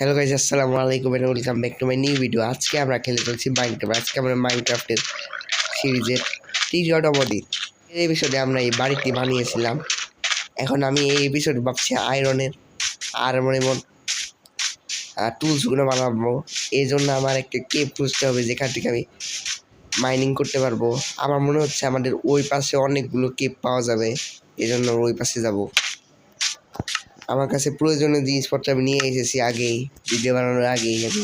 Hello guys আসসালামু আলাইকুম and welcome back to my new video আজকে আমরা খেলে চলছি মাইনক্রাফট আজকে আমরা মাইনক্রাফটের সিরিজের তৃতীয়তম দিন এই এপিসোডে আমরা এই বাড়িটি বানিয়েছিলাম। এখন আমি এই এপিসোডে ভাবছি আয়রনের আর মনে মন টুলসগুলো বানাবো। এই জন্য আমার একটা কেপ খুঁজতে হবে, যেখান থেকে আমি মাইনিং করতে পারব। আমার মনে হচ্ছে আমাদের ওই পাশে অনেকগুলো কেপ পাওয়া যাবে। এই জন্য ওই পাশে যাব। আমার কাছে প্রয়োজনীয় জিনিসপত্র আমি নিয়ে এসেছি আগেই ভিডিও বানানোর আগেই আমি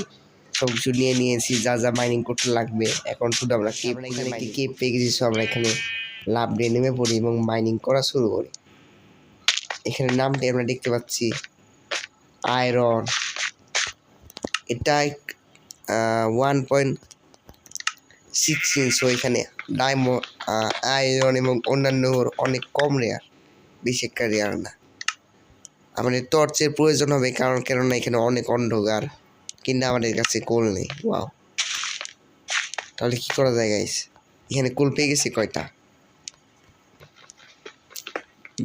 সব কিছু নিয়ে নিয়েছি যা যা মাইনিং করতে লাগবে। এখন শুধু আমরা কেপ এখানে একটি কেপ পেয়ে গেছি সো আমরা এখানে লাভ দিয়ে নেমে পড়ি এবং মাইনিং করা শুরু করি। এখানে নামটি আমরা দেখতে পাচ্ছি আয়রন এটা এক ওয়ান পয়েন্ট সিক্স ইঞ্চো এখানে ডায়মন্ড আয়রন এবং অন্যান্য অনেক কম রেয়ার বেশি একটা রেয়ার না। আমাদের টর্চের প্রয়োজন হবে, কারণ কেননা এখানে অনেক অন্ধকার। কিন্তু আমাদের কাছে কোল নেই, ওয়াও। তাহলে কি করা যায় গাইস এখানে কোল পেয়ে গেছি কয়টা?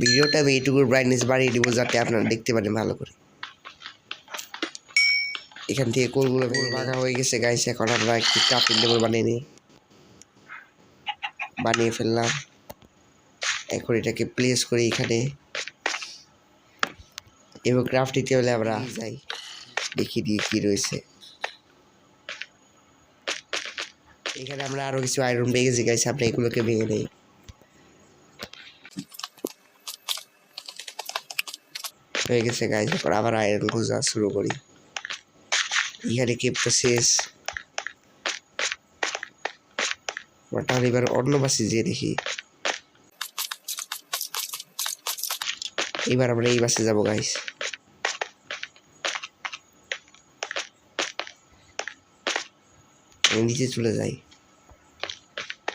ভিডিওটা আমি এইটুকুর ব্রাইটনেস বাড়িয়ে দিব যাতে আপনারা দেখতে পারেন ভালো করে। এখান থেকে কোলগুলো ভাঙা হয়ে গেছে গাইস এখন আমরা একটি কাপিং টেবিল বানিয়ে নিই। বানিয়ে ফেললাম। এখন এটাকে প্লেস করি এখানে। এবং ক্রাফটিং টেবিলে আমরা যাই দেখি দিয়ে কি রয়েছে। এখানে আমরা আরও কিছু আয়রন পেয়ে গেছি গাইছে আপনি এগুলোকে ভেঙে নেই। হয়ে গেছে গাইজ এরপর আবার আয়রন খোঁজা শুরু করি। এখানে কেপটা শেষ আমরা তাহলে এবার অন্য বাসে যেয়ে দেখি। এবার আমরা এই বাসে যাব গাইস আমি নিচে চলে যাই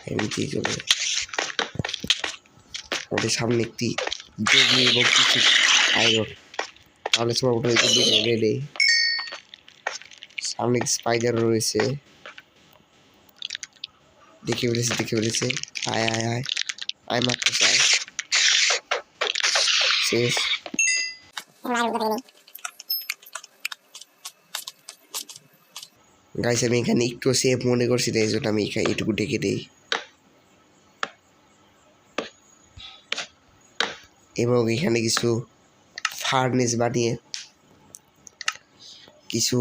আমি নিচেই চলে যাই আমাদের সামনে একটি যোগী এবং কিছু আয়রন তাহলে সব ওটা রেডে সামনে স্পাইডার রয়েছে। দেখে ফেলেছে দেখে ফেলেছে। আয় আয় আয়। আয়, মাত্র আয় শেষ। গাইস আমি এখানে একটু সেফ মনে করছি এই জন্য আমি এখানে এটুকু ডেকে দিই। এবং এখানে কিছু ফার্নেস বানিয়ে, কিছু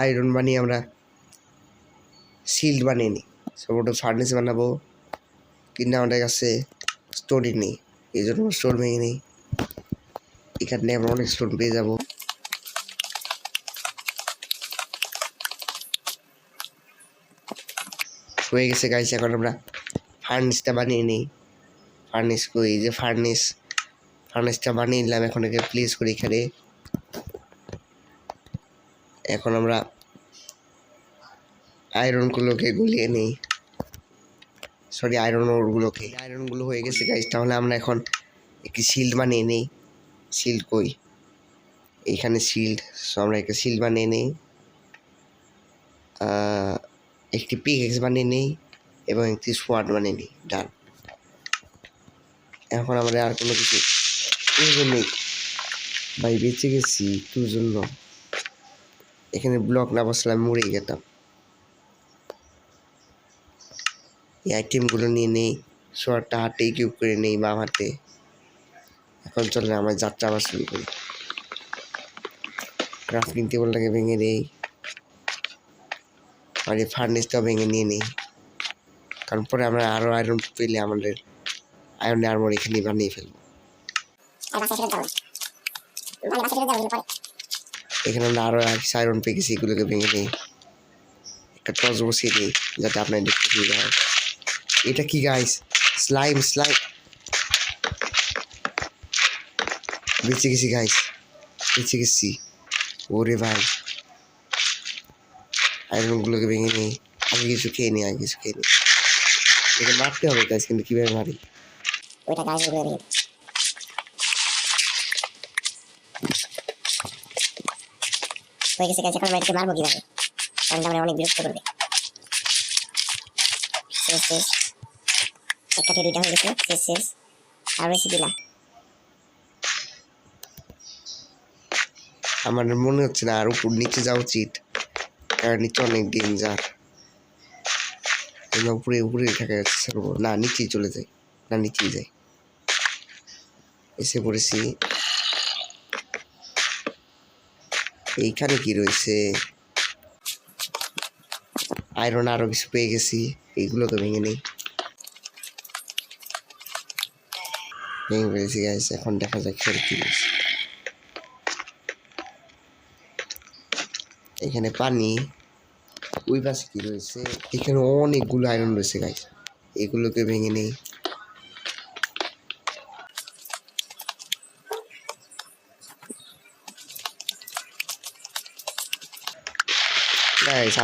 আয়রন বানিয়ে আমরা শিল্ড বানিয়ে নিই। সবটা ফার্নেস বানাবো, কিন্তু আমাদের কাছে স্টোরি নেই এই জন্য স্টোর ভেঙে নিই। এখানে আমরা অনেক স্টোন পেয়ে যাব। হয়ে গেছে গাইস এখন আমরা ফার্নেসটা বানিয়ে নিই। ফার্নেস করি, যে ফার্নেস ফার্নেসটা বানিয়ে নিলাম এখন একে প্লেস করি এখানে। এখন আমরা আয়রনগুলোকে গুলিয়ে নিই। সরি আয়রন ওরগুলোকে আয়রনগুলো হয়ে গেছে গাইজ তাহলে আমরা এখন একটি শিল্ড বানিয়ে নিই। শিল্ড কই? এইখানে শিল্ড সো আমরা একটা শিল্ড বানিয়ে নিই। একটি পিকেক্স বানিয়ে নিই এবং একটি সোয়ার্ড বানিয়ে নিই। ডান এখন আমাদের আর কোনো কিছু নেই। ভাই বেঁচে গেছি তোর জন্য। এখানে ব্লক না বসলে আমি মরেই যেতাম। এই আইটেমগুলো নিয়ে নেই। সোয়ারটা হাতে কিউব করে নেই বাম হাতে। এখন চলে আমার যাত্রা আবার শুরু করি। ক্রাফটিং টেবিলটাকে ভেঙে নেই আর এই ফার্নেসটাও ভেঙে নিয়ে নেই। কারণ পরে আমরা আরও আয়রন পেলে আমাদের আয়রন আর্মর এখানে বানিয়ে ফেলব। এখানে আমরা আরও আয়রন পেয়ে গেছি এগুলোকে ভেঙে নিই একটা টস বসিয়ে দিই যাতে আপনার দেখতে সুবিধা হয়। এটা কি গাইস স্লাইম স্লাইম বেঁচে গেছি গাইস বেঁচে গেছি। ওরে ভাই। আয়রনগুলোকে ভেঙে নিই আগে কিছু খেয়ে নিই আগে কিছু খেয়ে নিই। একে মারতে হবে গাইস কিন্তু কীভাবে মারি? ওইটা গাছ হয়ে গেছে গাছ এখন বাড়িতে মারবো কীভাবে? কারণ আমরা অনেক বিরক্ত করবে। শেষ শেষ। দুইটা হয়ে গেছে শেষ শেষ। আর বেশি দিলা আমার মনে হচ্ছে না আর উপর নিচে যাওয়া উচিত। কারণ নিচে অনেক ডেঞ্জার আমরা উপরে উপরে থাকা যাচ্ছে না, নিচেই চলে যাই। না, নিচেই যাই। এসে পড়েছি। এইখানে কি রয়েছে? আয়রন আরও কিছু পেয়ে গেছি। এইগুলোকে ভেঙে নেই। ভেঙে ফেলেছি গাইস এখন দেখা যাক কি রয়েছে এখানে পানি, ওই পাশে কি রয়েছে? এখানে অনেকগুলো আয়রন রয়েছে গাইস এগুলোকে ভেঙে নেই।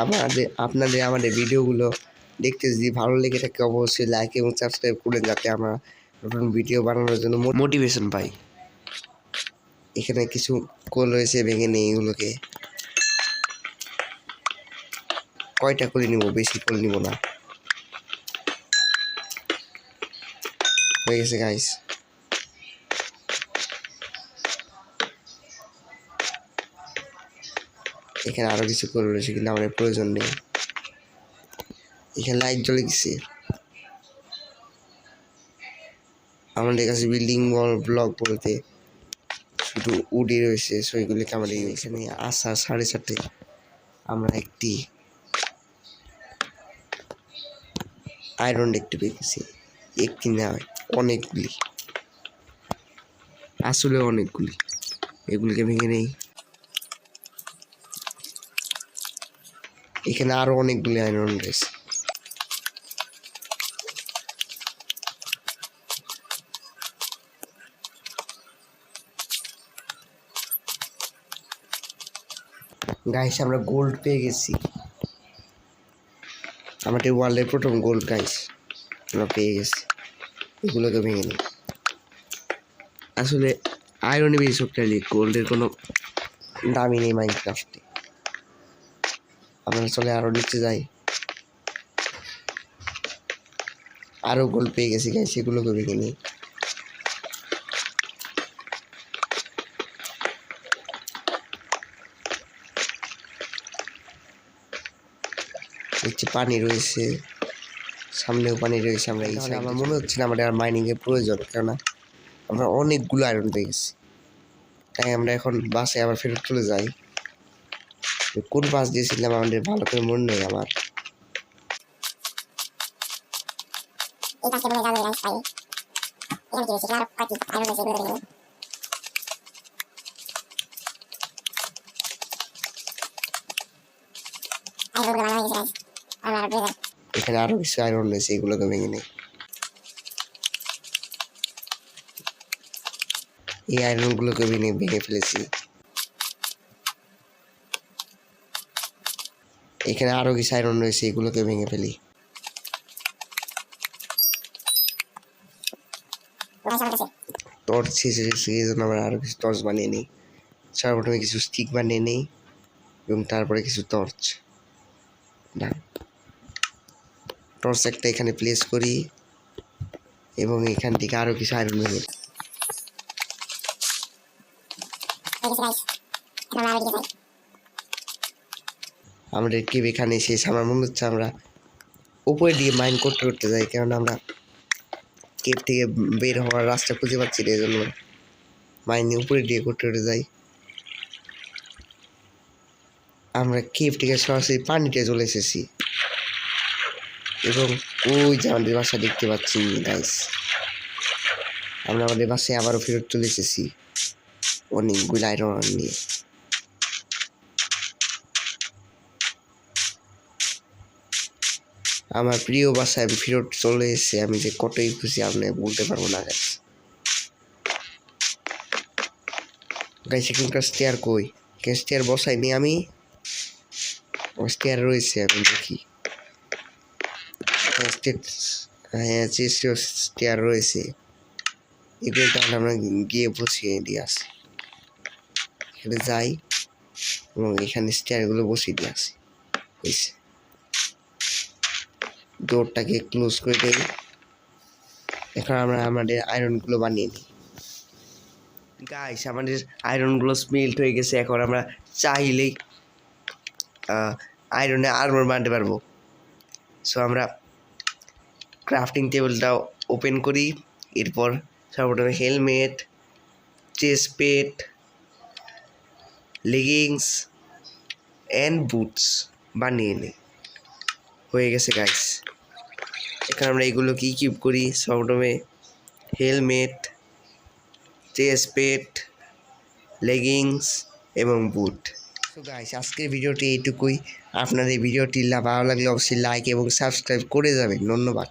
আমাদের, আপনাদের আমাদের ভিডিওগুলো দেখতে যদি ভালো লেগে থাকে, অবশ্যই লাইক এবং সাবস্ক্রাইব করে যাতে আমরা নতুন ভিডিও বানানোর জন্য মোটিভেশন পাই। এখানে কিছু কোল রয়েছে, ভেঙে নেই এগুলোকে। কয়টা করে নিব? বেশি করে নিব না। হয়ে গেছে গাইস এখানে আরও কিছু করে রয়েছে, কিন্তু আমাদের প্রয়োজন নেই। এখানে লাইট জ্বলে গেছে। আমাদের কাছে বিল্ডিং বল ব্লক বলতে শুধু উডি রয়েছে সেগুলিকে আমাদের এখানে আসা সাড়ে চারটে আমরা একটি আয়রন দেখতে পেয়েছি। একটি নয় অনেকগুলি। আসলে অনেকগুলি। এগুলিকে ভেঙে নেই। এখানে আরও অনেকগুলি আয়রন রয়েছে। গাইস আমরা গোল্ড পেয়ে গেছি। আমাদের ওয়ার্ল্ডের প্রথম গোল্ড গাইস আমরা পেয়ে গেছি। এগুলোকে ভেঙে নিই। আসলে আয়রনে বেশি শক্তিশালী গোল্ডের কোনো দামি নেই মাইনক্রাফটে আমরা চলে আরও নিচে যাই। আরও গোল্ড পেয়ে গেছি গাইস এগুলোকে ভেঙে নিই। নিচে পানি রয়েছে সামনেও পানি রয়েছে আমরা এই আমার মনে হচ্ছে না আমাদের আর মাইনিং এর প্রয়োজন কেননা আমরা অনেকগুলো আয়রন পেয়ে গেছি। তাই আমরা এখন বাসে আবার ফেরত চলে যাই। কোন বাস দিয়েছিলাম আমাদের ভালো করে মনে নেই আমার। এই এখানে আর কিছু আয়রন রয়েছে, এগুলোকে ভেঙে নেই। এই আয়রন গুলোকে ভেঙে ভেঙে ফেলেছি। এখানে আরও কিছু আয়রন রয়েছে, এগুলোকে ভেঙে ফেলি। টর্চ আমরা আরও কিছু টর্চ বানিয়ে নিই। সর্বপ্রথমে কিছু স্টিক বানিয়ে নিই, এবং তারপরে কিছু টর্চ না টর্চ একটা এখানে প্লেস করি এবং এখান থেকে আরও কিছু আয়রন যাই আমাদের কেব এখানে শেষ আমার মনে হচ্ছে আমরা উপরে দিয়ে মাইন করতে করতে যাই কারণ আমরা কেব থেকে বের হওয়ার রাস্তা খুঁজে পাচ্ছি না এই জন্য মাইন উপরে দিয়ে করতে করতে যাই। আমরা কেব থেকে সরাসরি পানিতে চলে এসেছি। এবং ওই যে আমাদের বাসা দেখতে পাচ্ছি গাইস আমরা আমাদের বাসায় আবারও ফেরত চলে এসেছি। অনেকগুলো আয়রন নিয়ে। আমার প্রিয় বাসায় ফেরত চলে এসেছি আমি যে কতই খুশি আপনি বলতে পারব না গাইস গাইস এখানকার স্টেয়ার কই? কে স্টেয়ার বসাইনি আমি। স্টেয়ার রয়েছে, আমি দেখি। হ্যাঁ স্টেয়ার রয়েছে। এগুলো তাহলে আমরা গিয়ে বসিয়ে দিয়ে আসি এখানে যাই এবং এখানে স্টেয়ারগুলো বসিয়ে দিয়ে আসি হয়েছে। ডোরটাকে ক্লোজ করে দেই। এখন আমরা আমাদের আয়রনগুলো বানিয়ে নিই। গাইস আমাদের আয়রনগুলো স্মেল্ট হয়ে গেছে। এখন আমরা চাইলেই আয়রনে আর্মর বানাতে পারব। সো আমরা ক্রাফটিং টেবিলটা ওপেন করি, এরপর সর্বপ্রথমে helmet chestplate leggings and boots বানিয়ে নিই। হয়ে গেছে গাইস এখানে আমরা এগুলো কি কিউব করি? সর্বপ্রথমে হেলমেট চেস্ট পেট লেগিংস এবং বুট তো গাইস আজকের ভিডিওটি এইটুকুই। আপনার এই ভিডিওটি ভালো লাগলে অবশ্যই লাইক এবং সাবস্ক্রাইব করে যাবেন। ধন্যবাদ।